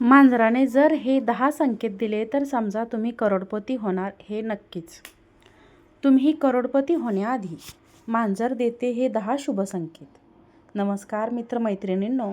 मांजराने जर हे दहा संकेत दिले तर समजा तुम्ही करोडपती होणार हे नक्कीच. तुम्ही करोडपती होण्याआधी मांजर देते हे दहा शुभ संकेत. नमस्कार मित्रमैत्रिणींनो.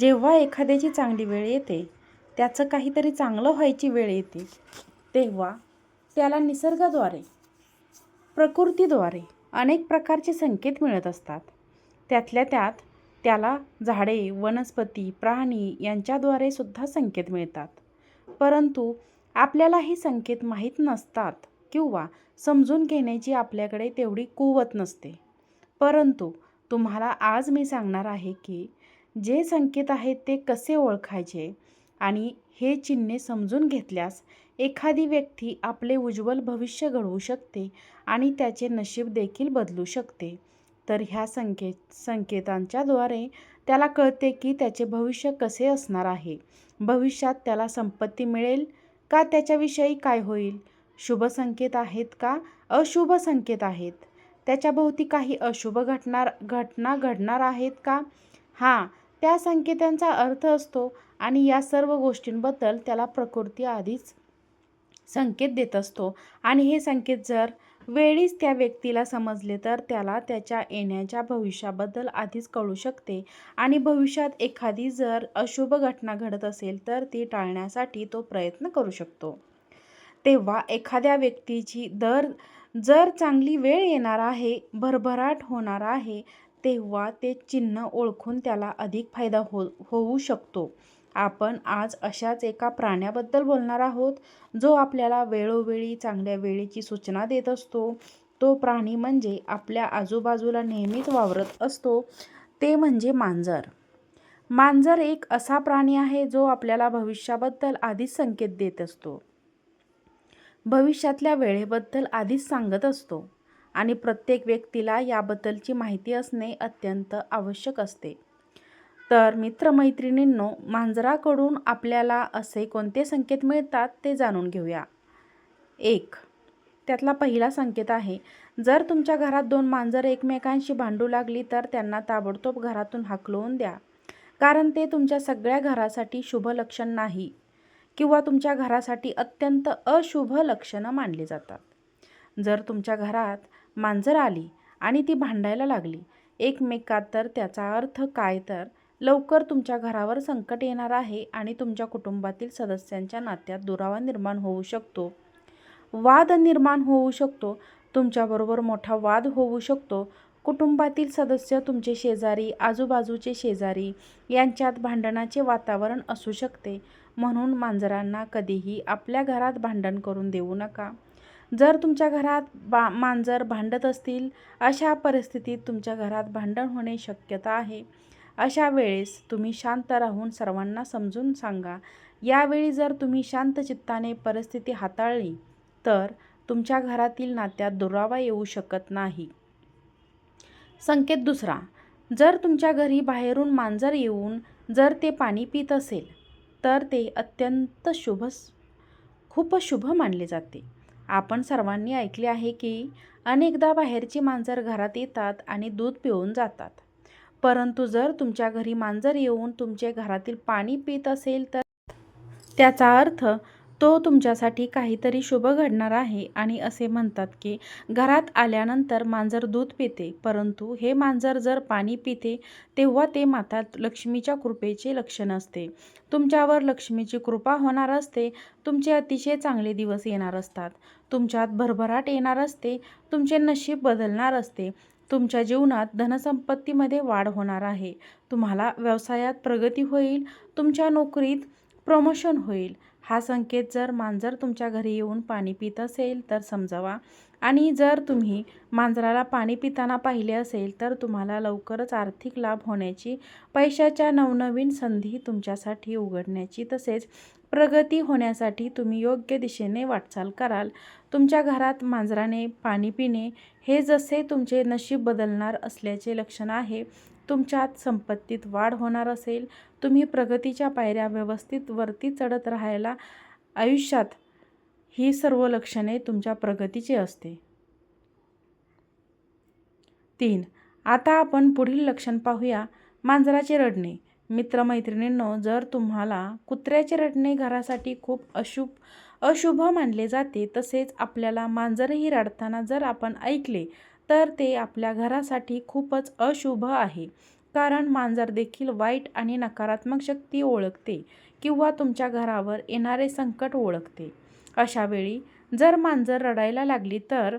जेव्हा एखाद्याची चांगली वेळ येते त्याचं काहीतरी चांगलं व्हायची वेळ येते तेव्हा त्याला निसर्गाद्वारे प्रकृतीद्वारे अनेक प्रकारचे संकेत मिळत असतात. त्यातल्या त्यात त्याला झाडे वनस्पती प्राणी यांच्याद्वारे सुद्धा संकेत मिळतात. परंतु आपल्याला हे संकेत माहीत नसतात किंवा समजून घेण्याची आपल्याकडे तेवढी कुवत नसते. परंतु तुम्हाला आज मी सांगणार आहे की जे संकेत आहेत ते कसे ओळखायचे आणि हे चिन्हे समजून घेतल्यास एखादी व्यक्ती आपले उज्ज्वल भविष्य घडवू शकते आणि त्याचे नशीब देखील बदलू शकते. तर ह्या संकेत संकेतांच्याद्वारे त्याला कळते की त्याचे भविष्य कसे असणार आहे. भविष्यात त्याला संपत्ती मिळेल का? त्याच्याविषयी काय होईल? शुभ संकेत आहेत का? अशुभ संकेत आहेत. त्याच्याभोवती काही अशुभ घटणार घटना घडणार आहेत का? हां त्या संकेतांचा अर्थ असतो आणि या सर्व गोष्टींबद्दल त्याला प्रकृती आधीच संकेत देत असतो. आणि हे संकेत जर वेळीच त्या व्यक्तीला समजले तर त्याला त्याच्या येण्याच्या भविष्याबद्दल आधीच कळू शकते. आणि भविष्यात एखादी जर अशुभ घटना घडत असेल तर ती टाळण्यासाठी तो प्रयत्न करू शकतो. तेव्हा एखाद्या व्यक्तीची दर जर चांगली वेळ येणार आहे भरभराट होणार आहे तेव्हा ते चिन्ह ओळखून त्याला अधिक फायदा हो होऊ शकतो. आपण आज अशाच एका प्राण्याबद्दल बोलणार आहोत जो आपल्याला वेळोवेळी चांगल्या वेळेची सूचना देत असतो. तो प्राणी म्हणजे आपल्या आजूबाजूला नेहमीच वावरत असतो ते म्हणजे मांजर. मांजर एक असा प्राणी आहे जो आपल्याला भविष्याबद्दल आधीच संकेत देत असतो. भविष्यातल्या वेळेबद्दल आधीच सांगत असतो आणि प्रत्येक व्यक्तीला याबद्दलची माहिती असणे अत्यंत आवश्यक असते. तर मित्रमैत्रिणींनो मांजराकडून आपल्याला असे कोणते संकेत मिळतात ते जाणून घेऊया. एक त्यातला पहिला संकेत आहे जर तुमच्या घरात दोन मांजर एकमेकांशी भांडू लागली तर त्यांना ताबडतोब घरातून हाकलवून द्या. कारण ते तुमच्या सगळ्या घरासाठी शुभ लक्षण नाही किंवा तुमच्या घरासाठी अत्यंत अशुभ लक्षणं मानली जातात. जर तुमच्या घरात मांजर आली आणि ती भांडायला लागली एकमेकात तर त्याचा अर्थ काय तर? लवकर तुमच्या घरावर संकट येणार आहे आणि तुमच्या कुटुंबातील सदस्यांच्या नात्यात दुरावा निर्माण होऊ शकतो. वाद निर्माण होऊ शकतो. तुमच्याबरोबर मोठा वाद होऊ शकतो. कुटुंबातील सदस्य तुमचे शेजारी आजूबाजूचे शेजारी यांच्यात भांडणाचे वातावरण असू शकते. म्हणून मांजरांना कधीही आपल्या घरात भांडण करून देऊ नका. जर तुमच्या घरात बा मांजर भांडत असतील अशा परिस्थितीत तुमच्या घरात भांडण होणे शक्यता आहे. अशा वेळेस तुम्ही शांत राहून सर्वांना समजून सांगा. यावेळी जर तुम्ही शांत चित्ताने परिस्थिती हाताळली तर तुमच्या घरातील नात्यात दुरावा येऊ शकत नाही. संकेत दुसरा जर तुमच्या घरी बाहेरून मांजर येऊन जर ते पाणी पित असेल तर ते अत्यंत शुभ खूप शुभ मानले जाते. आपण सर्वांनी ऐकले आहे की अनेकदा बाहेरची मांजर घरात येतात आणि दूध पिऊन जातात. परंतु जर तुमच्या घरी मांजर येऊन तुमचे घरातील पाणी पित असेल तर त्याचा अर्थ तो तुमच्यासाठी काहीतरी शुभ घडणार आहे आणि असे म्हणतात की घरात आल्यानंतर मांजर दूध पिते परंतु हे मांजर जर पाणी पिते तेव्हा ते माता लक्ष्मीच्या कृपेचे लक्षण असते. तुमच्यावर लक्ष्मीची कृपा होणार असते तुमचे अतिशय चांगले दिवस येणार असतात. तुमच्यात भरभराट येणार असते तुमचे नशीब बदलणार असते. तुमच्या जीवनात धनसंपत्तीमध्ये वाढ होणार आहे. तुम्हाला व्यवसायात प्रगती होईल. तुमच्या नोकरीत प्रमोशन होईल. हा संकेत जर मांजर तुमच्या घरी येऊन पाणी पित असेल तर समजावा. आणि जर तुम्ही मांजराला पाणी पिताना पाहिले असेल तर तुम्हाला लवकरच आर्थिक लाभ होण्याची पैशाच्या नवनवीन संधी तुमच्यासाठी उघडण्याची तसेच प्रगती होण्यासाठी तुम्ही योग्य दिशेने वाटचाल कराल. तुमच्या घरात मांजराने पाणी पिणे हे जसे तुमचे नशीब बदलणार असल्याचे लक्षण आहे. तुमच्यात संपत्तीत वाढ होणार असेल. तुम्ही प्रगतीच्या पायऱ्या व्यवस्थित वरती चढत राहायला आयुष्यात ही सर्व लक्षणे तुमच्या प्रगतीची असते. तीन आता आपण पुढील लक्षण पाहूया. मांजराचे रडणे. मित्रमैत्रिणींनो जर तुम्हाला कुत्र्याचे रडणे घरासाठी खूप अशुभ अशुभ मानले जाते तसेच आपल्याला मांजरही रडताना जर आपण ऐकले तर ते आपल्या घरासाठी खूपच अशुभ आहे. कारण मांजर देखील वाईट आणि नकारात्मक शक्ती ओळखते किंवा तुमच्या घरावर येणारे संकट ओळखते. अशावेळी जर मांजर रडायला लागली तर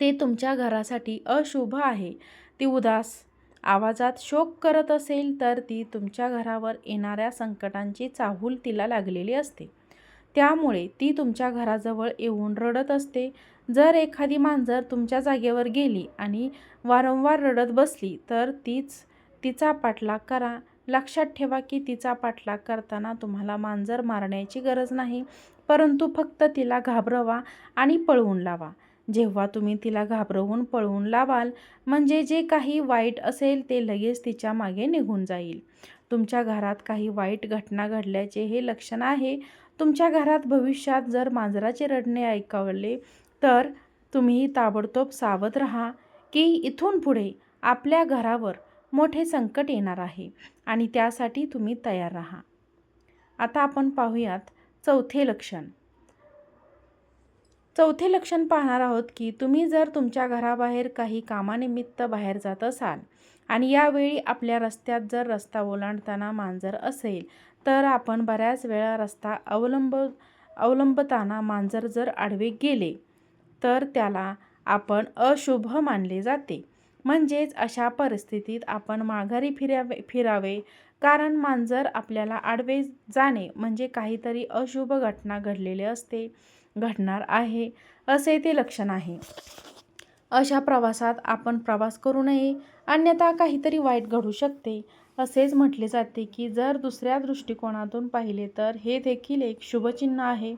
ते तुमच्या घरासाठी अशुभ आहे. ती उदास आवाजात शोक करत असेल तर ती तुमच्या घरावर येणाऱ्या संकटांची चाहूल तिला लागलेली असते. त्यामुळे ती तुमच्या घराजवळ येऊन रडत असते. जर एखादी मांजर तुमच्या जागेवर गेली आणि वारंवार रडत बसली तर तीच तिचा पाठलाग करा. लक्षात ठेवा की तिचा पाठलाग करताना तुम्हाला मांजर मारण्याची गरज नाही. परंतु फक्त तिला घाबरवा आणि पळवून लावा. जेव्हा तुम्ही तिला घाबरवून पळवून लावाल म्हणजे जे काही वाईट असेल ते लगेच तिच्यामागे निघून जाईल. तुमच्या घरात काही वाईट घटना घडल्याचे हे लक्षण आहे. तुमच्या घरात भविष्यात जर मांजराचे रडणे ऐकावले तर तुम्ही ताबडतोब सावध राहा की इथून पुढे आपल्या घरावर मोठे संकट येणार आहे आणि त्यासाठी तुम्ही तयार राहा. आता आपण पाहूयात चौथे लक्षण. चौथे लक्षण पाहणार आहोत की तुम्ही जर तुमच्या घराबाहेर काही कामानिमित्त बाहेर जात असाल आणि यावेळी आपल्या रस्त्यात जर रस्ता ओलांडताना मांजर असेल तर आपण बऱ्याच वेळा रस्ता अवलंब अवलंबताना मांजर जर आडवे गेले तर त्याला आपण अशुभ मानले जाते. म्हणजेच अशा परिस्थितीत आपण माघारी फिरावे फिरावे कारण मांजर आपल्याला आडवे जाणे म्हणजे काहीतरी अशुभ घटना घडलेले असते. घडणार आहे असे ते लक्षण आहे. अशा प्रवासात आपण प्रवास करू नये अन्यथा काहीतरी वाईट घडू शकते. असेच म्हटले जाते की जर दुसऱ्या दृष्टिकोनातून पाहिले तर हे देखील एक शुभचिन्ह आहे.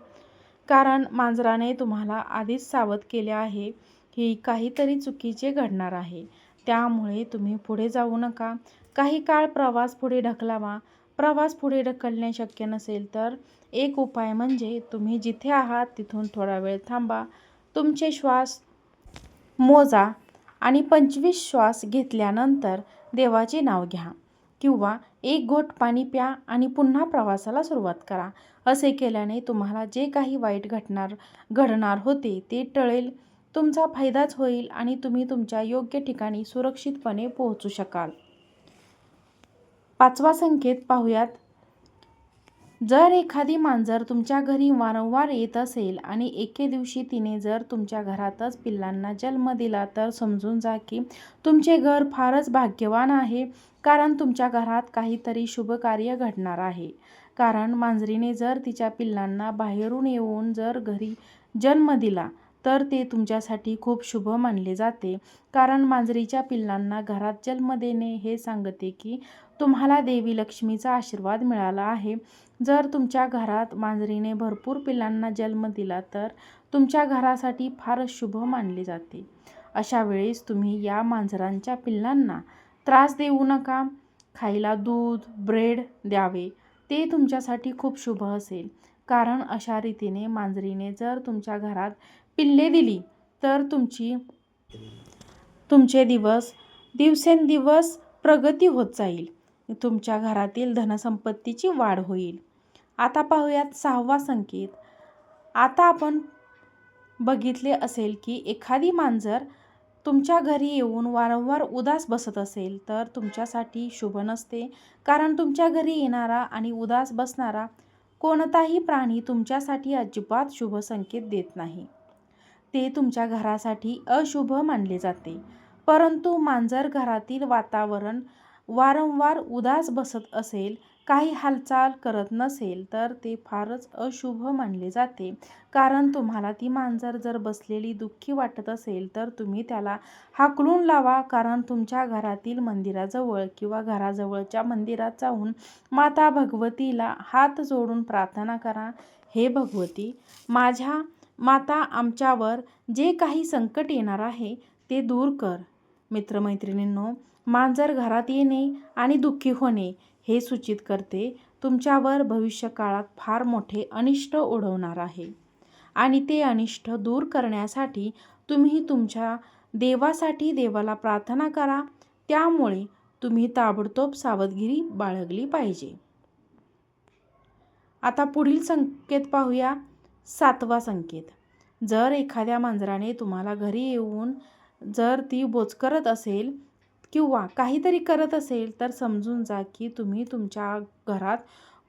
कारण मांजराने तुम्हाला आधीच सावध केले आहे की काहीतरी चुकीचे घडणार आहे. त्यामुळे तुम्ही पुढे जाऊ नका. काही काळ प्रवास पुढे ढकलावा. प्रवास पुढे ढकलणे शक्य नसेल तर एक उपाय म्हणजे तुम्ही जिथे आहात तिथून थोडा वेळ थांबा. तुमचे श्वास मोजा आणि पंचवीस श्वास घेतल्यानंतर देवाचे नाव घ्या किंवा एक घोट पाणी प्या आणि पुन्हा प्रवासाला सुरुवात करा. असे केल्याने तुम्हाला जे काही वाईट घटणार घडणार होते ते टळेल. तुमचा फायदाच होईल आणि तुम्ही तुमच्या योग्य ठिकाणी सुरक्षितपणे पोहोचू शकाल. पाचवा संकेत पाहूयात. जर एखादी मांजर तुमच्या घरी वारंवार येत असेल आणि एके दिवशी तिने जर तुमच्या घरातच पिल्लांना जन्म दिला तर समजून जा की तुमचे घर फारच भाग्यवान आहे कारण तुमच्या घरात काहीतरी शुभ कार्य घडणार आहे. कारण मांजरीने जर तिच्या पिल्लांना बाहेरून येऊन जर घरी जन्म दिला तर ते तुमच्यासाठी खूप शुभ मानले जाते. कारण मांजरीच्या पिल्लांना घरात जन्म देणे हे सांगते की तुम्हाला देवी लक्ष्मीचा आशीर्वाद मिळाला आहे. जर तुमच्या घरात मांजरीने भरपूर पिल्लांना जन्म दिला तर तुमच्या घरासाठी फारच शुभ मानले जाते. अशा वेळेस तुम्ही या मांजरांच्या पिल्लांना त्रास देऊ नका. खायला दूध ब्रेड द्यावे. ते तुमच्यासाठी खूप शुभ असेल. कारण अशा रीतीने मांजरीने जर तुमच्या घरात पिल्ले दिली तर तुमची तुमचे दिवस दिवसेंदिवस प्रगती होत जाईल. तुमच्या घरातील धनसंपत्तीची वाढ होईल. आता पाहूयात सहावा संकेत. आता आपण बघितले असेल की एखादी मांजर तुमच्या घरी येऊन वारंवार उदास बसत असेल तर तुमच्यासाठी शुभ नसते. कारण तुमच्या घरी येणारा आणि उदास बसणारा कोणताही प्राणी तुमच्यासाठी अजिबात शुभ संकेत देत नाही. ते तुमच्या घरासाठी अशुभ मानले जाते. परंतु मांजर घरातील वातावरण वारंवार उदास बसत असेल काही हालचाल करत नसेल तर ते फारच अशुभ मानले जाते. कारण तुम्हाला ती मांजर जर बसलेली दुःखी वाटत असेल तर तुम्ही त्याला हाकलून लावा. कारण तुमच्या घरातील मंदिराजवळ किंवा घराजवळच्या मंदिरात जाऊन माता भगवतीला हात जोडून प्रार्थना करा. हे भगवती माझ्या माता आमच्यावर जे काही संकट येणार आहे ते दूर कर. मित्रमैत्रिणींनो मांजर घरात येणे आणि दुःखी होणे हे सूचित करते तुमच्यावर भविष्यकाळात फार मोठे अनिष्ट ओढवणार आहे. आणि ते अनिष्ट दूर करण्यासाठी तुम्ही तुमच्या देवासाठी देवाला प्रार्थना करा त्यामुळे तुम्ही ताबडतोब सावधगिरी बाळगली पाहिजे. आता पुढील संकेत पाहूया. सातवा संकेत. जर एखाद्या मांजराने तुम्हाला घरी येऊन जर ती बोचकरत असेल किंवा काहीतरी करत असेल तर समजून जा की तुम्ही तुमच्या घरात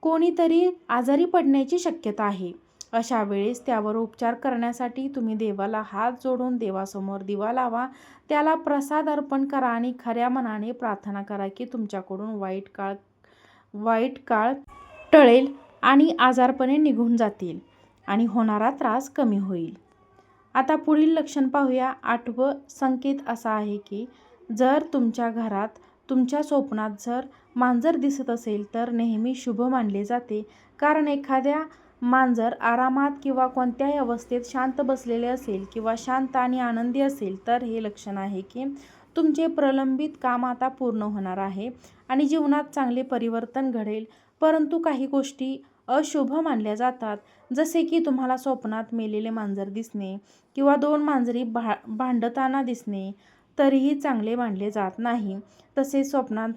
कोणीतरी आजारी पडण्याची शक्यता आहे. अशा वेळेस त्यावर उपचार करण्यासाठी तुम्ही देवाला हात जोडून देवासमोर दिवा लावा. त्याला प्रसाद अर्पण करा आणि खऱ्या मनाने प्रार्थना करा की तुमच्याकडून वाईट काळ वाईट काळ टळेल आणि आजारपणे निघून जातील आणि होणारा त्रास कमी होईल. आता पुढील लक्षण पाहूया. आठवं संकेत असा आहे की जर तुमच्या घरात तुमच्या स्वप्नात जर मांजर दिसत असेल तर नेहमी शुभ मानले जाते. कारण एखाद्या मांजर आरामात किंवा कोणत्याही अवस्थेत शांत बसलेले असेल किंवा शांत आणि आनंदी असेल तर हे लक्षण आहे की तुमचे प्रलंबित काम आता पूर्ण होणार आहे आणि जीवनात चांगले परिवर्तन घडेल. परंतु काही गोष्टी अशुभ मानल्या जातात. जसे की तुम्हाला स्वप्नात मेलेले मांजर दिसणे किंवा दोन मांजरी भा भांडताना दिसणे. तरीही चांगले मानले जात नाही. तसेच स्वप्नात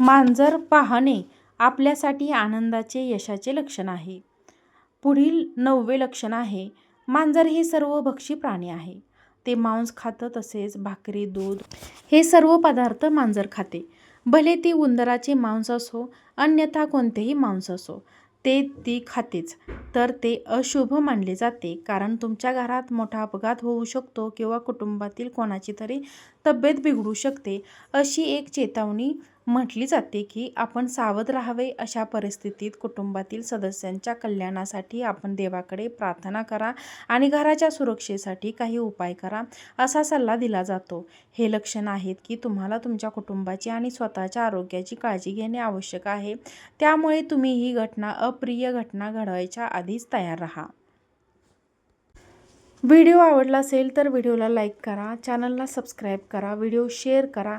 मांजर पाहणे आपल्यासाठी आनंदाचे यशाचे लक्षण आहे. पुढील नववे लक्षण आहे मांजर हे सर्व भक्षी प्राणी आहे. ते मांस खातं तसेच भाकरी दूध हे सर्व पदार्थ मांजर खाते. भले ती उंदराचे मांस असो अन्यथा कोणतेही मांस असो ते ती खातेच. तर ते अशुभ मानले जाते. कारण तुमच्या घरात मोठा अपघात होऊ शकतो किंवा कुटुंबातील कोणाची तरी तब्येत बिघडू शकते अशी एक चेतावणी म्हटली जाते की आपण सावध राहावे अशा परिस्थितीत कुटुंबातील सदस्यांच्या कल्याणासाठी आपण देवाकडे प्रार्थना करा आणि घराच्या सुरक्षेसाठी काही उपाय करा असा सल्ला दिला जातो. हे लक्षण आहेत की तुम्हाला तुमच्या कुटुंबाची आणि स्वतःच्या आरोग्याची काळजी घेणे आवश्यक आहे. त्यामुळे तुम्ही ही घटना अप्रिय घटना घडवायच्या आधीच तयार राहा. व्हिडिओ आवडला असेल तर व्हिडिओला लाईक करा चॅनलला सबस्क्राईब करा व्हिडिओ शेअर करा